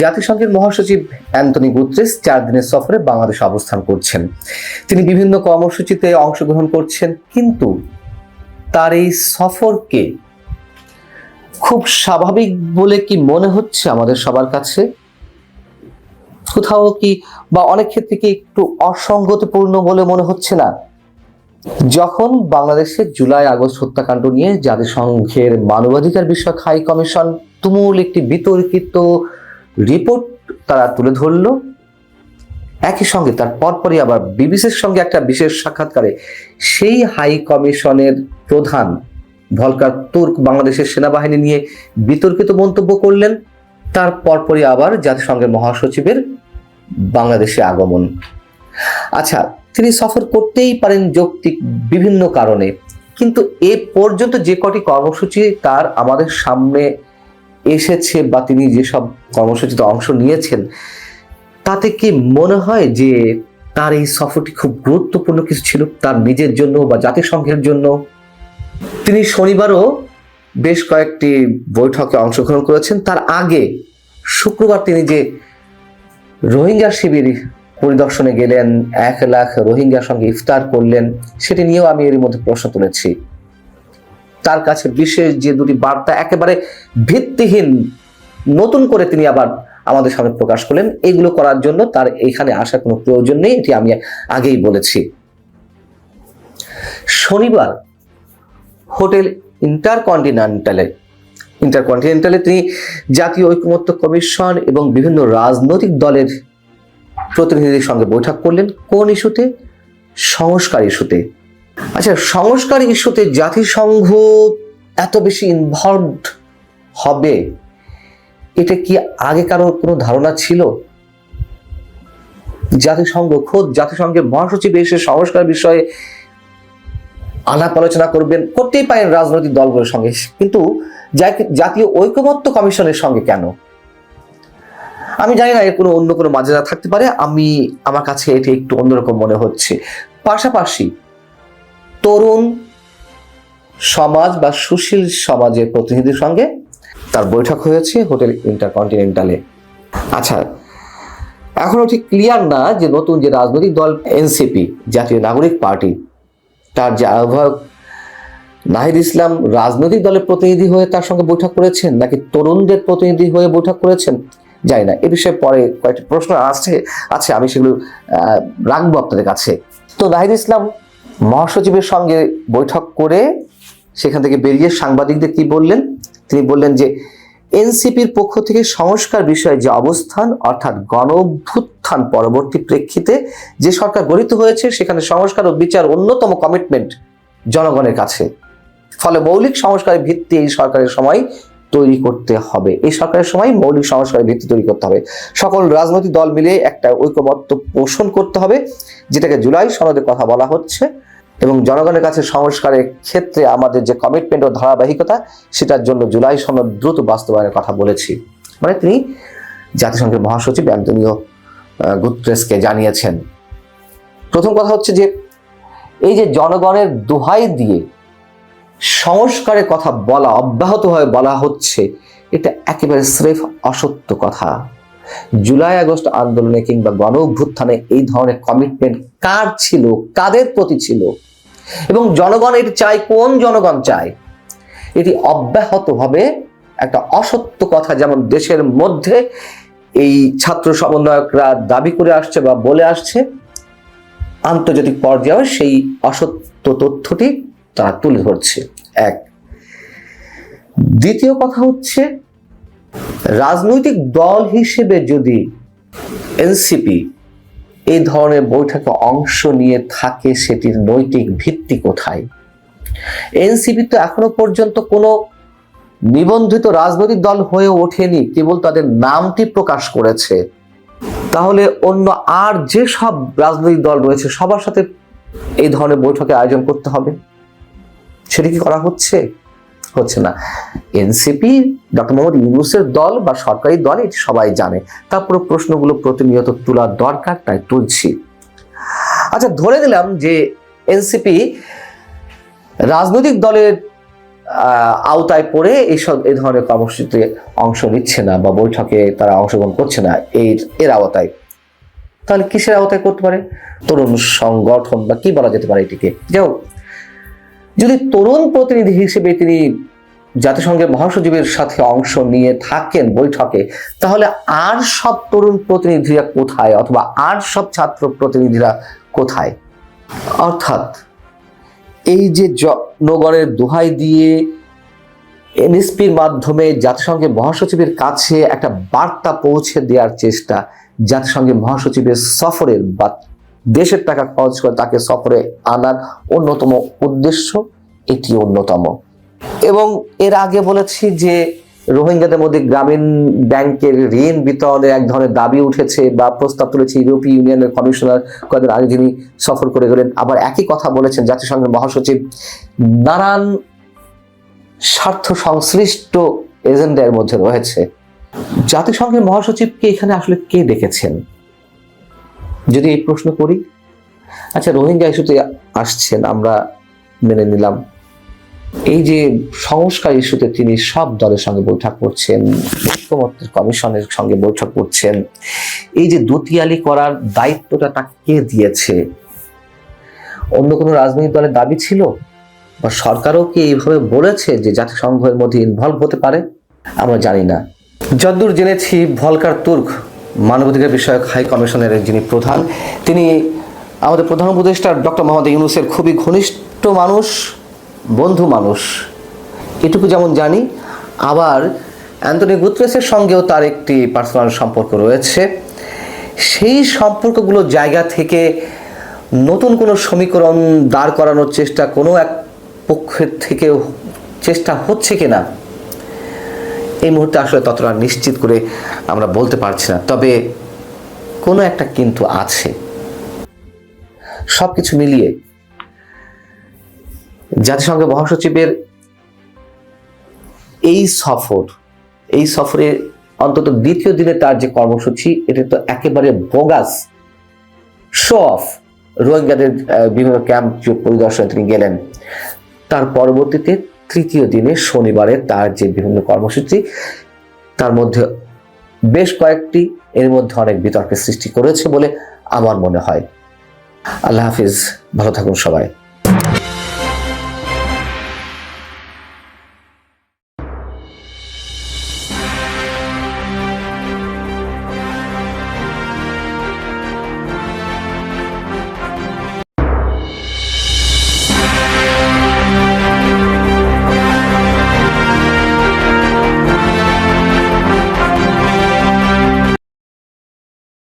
জাতিসংঘের মহাসচিব অ্যান্টনি গুত্রেস চার দিনের সফরে বাংলাদেশে অবস্থান করছেন। তিনি বিভিন্ন কর্মসূচিতে অংশগ্রহণ করছেন, কিন্তু তার এই সফরকে খুব স্বাভাবিক বলে কি মনে হচ্ছে আমাদের সবার কাছে? কোথাও কি বা অনেক ক্ষেত্রে কি একটু অসঙ্গতিপূর্ণ বলে মনে হচ্ছে না? যখন বাংলাদেশে জুলাই, আগস্ট হত্যাকাণ্ড নিয়ে জাতিসংঘের মানবাধিকার বিষয়ক হাই কমিশন তুমুল একটি বিতর্কিত রিপোর্ট তারা তুলে ধরলো। একই সঙ্গে তার পরপরই আবার বিবিসির সঙ্গে একটা বিশেষ সাক্ষাৎকারে সেই হাই কমিশনের প্রধান ভলকার তুর্ক বাংলাদেশের সেনাবাহিনী নিয়ে বিতর্কিত মন্তব্য করলেন। তার পরপরই আবার জাতিসংঘের মহাসচিবের বাংলাদেশে আগমন। আচ্ছা তিনি সফর করতেই পারেন যৌক্তিক বিভিন্ন কারণে, কিন্তু এ পর্যন্ত যে কটি কর্মসূচি তার আমাদের সামনে এসেছে বা তিনি যেসব কর্মসূচিতে অংশ নিয়েছেন, তাতে কি মনে হয় যে তার এই সফরটি খুব গুরুত্বপূর্ণ কিছু ছিল তার নিজের জন্য বা জাতিসংঘের জন্য? তিনি শনিবারও বেশ কয়েকটি বৈঠকে অংশগ্রহণ করেছেন। তার আগে শুক্রবার তিনি যে রোহিঙ্গা শিবির পরিদর্শনে গেলেন, এক লাখ রোহিঙ্গার সঙ্গে ইফতার করলেন, সেটি নিয়েও আমি এর মধ্যে প্রশ্ন তুলেছি। তার কাছে বিশেষ যে দুটি বার্তা একেবারে ভিত্তিহীন, নতুন করে তিনি আবার আমাদের সামনে প্রকাশ করলেন, এগুলো করার জন্য তার এখানে আসার কোনো প্রয়োজন নেই, এটি আমি আগেই বলেছি। শনিবার হোটেল ইন্টারকন্টিনেন্টালে ইন্টারকন্টিনেন্টালে তিনি জাতীয় ঐকমত্য কমিশন এবং বিভিন্ন রাজনৈতিক দলের প্রতিনিধিদের সঙ্গে বৈঠক করলেন। কোন ইস্যুতে? সংস্কার ইস্যুতে। আচ্ছা সংস্কার ইস্যুতে জাতিসংঘ এত বেশি ইনভলভড হবে, এটা কি আগে কারোর কোনো ধারণা ছিল? জাতিসংঘ, খোদ জাতিসংঘের মহাসচিব এসে সংস্কার বিষয়ে আলাপ আলোচনা করবেন, করতেই পারেন রাজনৈতিক দলগুলোর সঙ্গে। কিন্তু জাতীয় ঐকমত্য কমিশনের সঙ্গে কেন? আমি জানি না, এর কোনো অন্য কোনো মাজেরা থাকতে পারে, আমি, আমার কাছে এটি একটু অন্যরকম মনে হচ্ছে। পাশাপাশি তরুণ সমাজ বা সুশীল সমাজের প্রতিনিধির সঙ্গে তার বৈঠক হয়েছে হোটেল ইন্টারকন্টিনেন্টালে। আচ্ছা এখনও ঠিক ক্লিয়ার না যে নতুন যে রাজনৈতিক দল এনসিপি, জাতীয় নাগরিক পার্টি, তার যে আহ্বায়ক নাহিদ ইসলাম রাজনৈতিক দলের প্রতিনিধি হয়ে তার সঙ্গে বৈঠক করেছেন নাকি তরুণদের প্রতিনিধি হয়ে বৈঠক করেছেন, জানি না। এ বিষয়ে পরে কয়েকটি প্রশ্ন আসছে। আছে আমি সেগুলো রাখব আপনাদের কাছে। তো নাহিদ ইসলাম মহাসচিবের সঙ্গে বৈঠক করে সেখান থেকে বেরিয়ে সাংবাদিকদের কি বললেন? তিনি বললেন যে, এনসিপির পক্ষ থেকে সংস্কার বিষয়ে যে অবস্থান, অর্থাৎ গণ অভ্যুত্থান পরবর্তী প্রেক্ষিতে যে সরকার গঠিত হয়েছে, সেখানে সংস্কার ও বিচার অন্যতম কমিটমেন্ট জনগণের কাছে। ফলে মৌলিক সংস্কারের ভিত্তি এই সরকারের সময় তৈরি করতে হবে। এই সরকারের সময় মৌলিক সংস্কারের ভিত্তি তৈরি করতে হবে। সকল রাজনৈতিক দল মিলে একটা ঐক্যবদ্ধ পোষণ করতে হবে, যেটাকে জুলাই সনদে কথা বলা হচ্ছে। এবং জনগণের কাছে সংস্কারের ক্ষেত্রে আমাদের যে কমিটমেন্ট ও ধারাবাহিকতা, সেটার জন্য জুলাই সনদ দ্রুত বাস্তবায়নের কথা বলেছি। মানে তিনি জাতিসংঘের মহাসচিব অ্যান্টনিও গুতরেসকে জানিয়েছেন। প্রথম কথা হচ্ছে যে, এই যে জনগণের দোহাই দিয়ে সংস্কারের কথা বলা অব্যাহতভাবে বলা হচ্ছে, এটা একেবারে স্রেফ অসত্য কথা। জুলাই আগস্ট আন্দোলনে কিংবা গণ অভ্যুত্থানে এই ধরনের কমিটমেন্ট কার ছিল, কাদের প্রতি ছিল? এবং জনগণ এটি চায়, কোন জনগণ চায়? এটি অব্যাহতভাবে একটা অসত্য কথা যেমন দেশের মধ্যে এই ছাত্র সমন্বয়করা দাবি করে আসছে বা বলে আসছে, আন্তর্জাতিক পর্যায়ে সেই অসত্য তথ্যটি তারা তুলে ধরছে। এক। দ্বিতীয় কথা হচ্ছে, রাজনৈতিক দল হিসেবে যদি এনসিপি এই ধরনের বৈঠকে অংশ নিয়ে থাকে, সেটির নৈতিক ভিত্তি কোথায়? এনসিপি তো এখনও পর্যন্ত কোনো নিবন্ধিত রাজনৈতিক দল হয়ে ওঠেনি, কেবল তাদের নামটি প্রকাশ করেছে। তাহলে অন্য আর যে সব রাজনৈতিক দল রয়েছে, সবার সাথে এই ধরনের বৈঠকে আয়োজন করতে হবে? সেটা কি করা হচ্ছে? হচ্ছে না। এনসিপি ডক্টর মোহাম্মদ ইউনুসের দল বা সরকারি দল, এটি সবাই জানে। তারপরে প্রশ্নগুলো প্রতিনিয়ত তোলার দরকার, তাই তুলছি। আচ্ছা ধরে দিলাম যে এনসিপি রাজনৈতিক দলের আওতায় পড়ে এইসব এই ধরনের কর্মসূচিতে অংশ নিচ্ছে না বা বৈঠকে তারা অংশগ্রহণ করছে না, এর এর আওতায়। তাহলে কিসের আওতায় করতে পারে? তরুণ সংগঠন বা কি বলা যেতে পারে এটিকে? যাই যদি তরুণ প্রতিনিধি হিসেবে তিনি জাতিসংঘের মহাসচিবের সাথে অংশ নিয়ে থাকেন বৈঠকে, তাহলে আর সব তরুণ প্রতিনিধিরা কোথায় অথবা আর সব ছাত্র প্রতিনিধিরা কোথায়? অর্থাৎ এই যে জনগণের দোহাই দিয়ে এনএসপির মাধ্যমে জাতিসংঘের মহাসচিবের কাছে একটা বার্তা পৌঁছে দেওয়ার চেষ্টা জাতিসংঘের মহাসচিবের সফরের বা দেশের টাকা খরচ করে তাকে সফরে আনার অন্যতম উদ্দেশ্য এটি অন্যতম। এবং এর আগে বলেছি যে রোহিঙ্গাদের মধ্যে গ্রামীণ ব্যাংকের ঋণ বিতরণের এক ধরনের দাবি উঠেছে বা প্রস্তাব তুলেছে ইউরোপীয় ইউনিয়নের কমিশনার কয়েকদিন আগে যিনি সফর করে গেলেন। আবার একই কথা বলেছেন জাতিসংঘের মহাসচিব। নানান স্বার্থ সংশ্লিষ্ট এজেন্ডার মধ্যে রয়েছে। জাতিসংঘের মহাসচিবকে এখানে আসলে কে দেখেছেন? যদি এই প্রশ্ন করি আচ্ছা রোহিঙ্গা ইস্যুতে আসছেন, আমরা মেনে নিলাম। এই যে সংস্কার ইস্যুতে তিনি সব দলের সঙ্গে বৈঠক করছেন, ঐক্যমত্যের কমিশনের সঙ্গে বৈঠক করছেন, এই যে দুতিয়ালি করার দায়িত্বটা তাকে কে দিয়েছে? অন্য কোনো রাজনৈতিক দলের দাবি ছিল? বা সরকারও কি এইভাবে বলেছে যে জাতিসংঘের মধ্যে ইনভলভ হতে পারে? আমরা জানি না। যদ্দূর জেনেছি, ভলকার তুর্ক মানবাধিকার বিষয়ক হাই কমিশনের যিনি প্রধান, তিনি আমাদের প্রধান উপদেষ্টা ডক্টর মোহাম্মদ ইউনুসের খুবই ঘনিষ্ঠ মানুষ, বন্ধু মানুষ। এটুকু যেমন জানি, আবার অ্যান্টনি গুত্রেসের সঙ্গেও তার একটি পার্সোনাল সম্পর্ক রয়েছে। সেই সম্পর্কগুলো জায়গা থেকে নতুন কোনো সমীকরণ দাঁড় করানোর চেষ্টা কোনো এক পক্ষের থেকে চেষ্টা হচ্ছে কিনা এই মুহূর্তে আসলে ততটা নিশ্চিত করে আমরা বলতে পারছি না। তবে কোনো একটা কিন্তু আছে। সব কিছু মিলিয়ে জাতিসংঘের মহাসচিবের এই সফর, এই সফরে অন্তত দ্বিতীয় দিনে তার যে কর্মসূচি, এটা তো একেবারে বোগাস শো অফ রোহিঙ্গাদের বিভিন্ন ক্যাম্প পরিদর্শনে তিনি গেলেন। তার পরবর্তীতে তৃতীয় দিনে শনিবারে তার যে বিভিন্ন কর্মসূচি, তার মধ্যে বেশ কয়েকটি এর মধ্যে অনেক বিতর্কের সৃষ্টি করেছে বলে আমার মনে হয়। আল্লাহ হাফিজ, ভালো থাকুন সবাই।